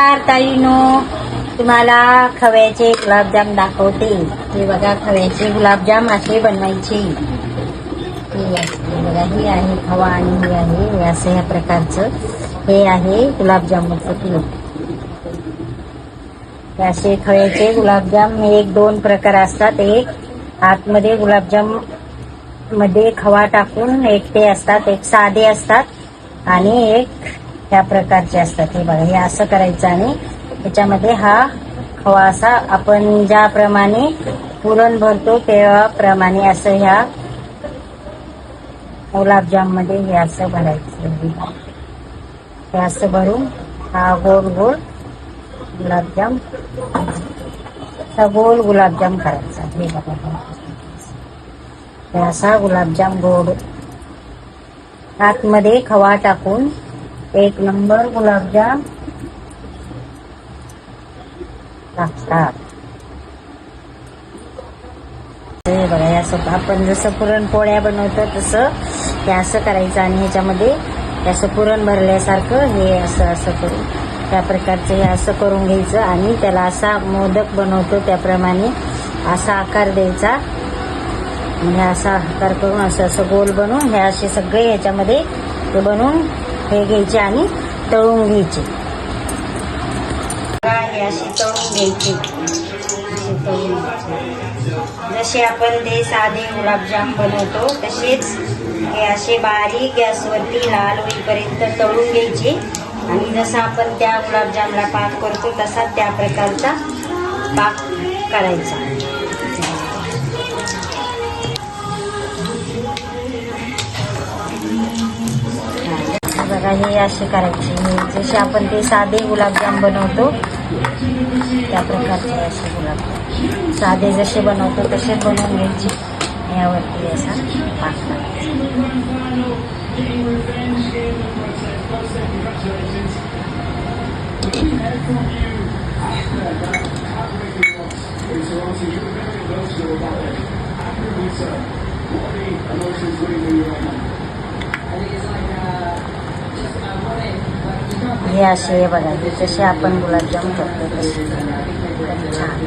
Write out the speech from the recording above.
नमस्कार ताईनो. तुम्हाला खव्याचे गुलाबजाम दाखवते. हे बघा खव्याचे गुलाबजाम असे बनवायचे. बघा हे आहे खवा आणि हे आहे हे असं या प्रकारचं. हे आहे गुलाबजामुनचं किलो असे खव्याचे गुलाबजाम हे एक दोन प्रकार असतात. एक आतमध्ये गुलाबजाममध्ये खवा टाकून एक ते असतात एक साधे असतात. आणि एक ह्या प्रकारचे असतात हे बघा. हे असं करायचं आणि त्याच्यामध्ये हा खवा असा आपण ज्याप्रमाणे पुरण भरतो त्याप्रमाणे असं ह्या गुलाबजाममध्ये हे असं भरायचं. हे असं भरून हा गोल गोल गुलाबजाम असा गोल गुलाबजाम करायचा. हे बघा. हे असा गुलाबजाम गोड आतमध्ये खवा टाकून एक नंबर गुलाबजाम लागतात हे बघा या असं आपण जसं पुरणपोळ्या बनवतो तसं हे असं करायचं आणि ह्याच्यामध्ये असं पुरण भरल्यासारखं हे असं असं करू त्या प्रकारचं हे असं करून घ्यायचं आणि त्याला असा मोदक बनवतो त्याप्रमाणे असा आकार द्यायचा म्हणजे असा आकार करून असं असं गोल बनवून हे असे सगळे ह्याच्यामध्ये ते बनवून हे घ्यायचे आणि तळून घ्यायचे. हे तळून घ्यायची. जसे आपण ते साधे गुलाबजाम बनवतो तसेच हे असे बारीक गॅसवरती लाल होईपर्यंत तळून घ्यायचे. आणि जसा आपण त्या गुलाबजामला पाक करतो तसा त्या प्रकारचा पाक करायचा. बघा हे असे करायचे. हे जसे आपण ते साधे गुलाबजाम बनवतो त्या प्रकारचे असे गुलाबजाम. साधे जसे बनवतो तसे बनवून घ्यायचे. यावरती असा पाक करायचा हे असे हे बघा हे जसे आपण गुलाबजाम करतो तसे. छान.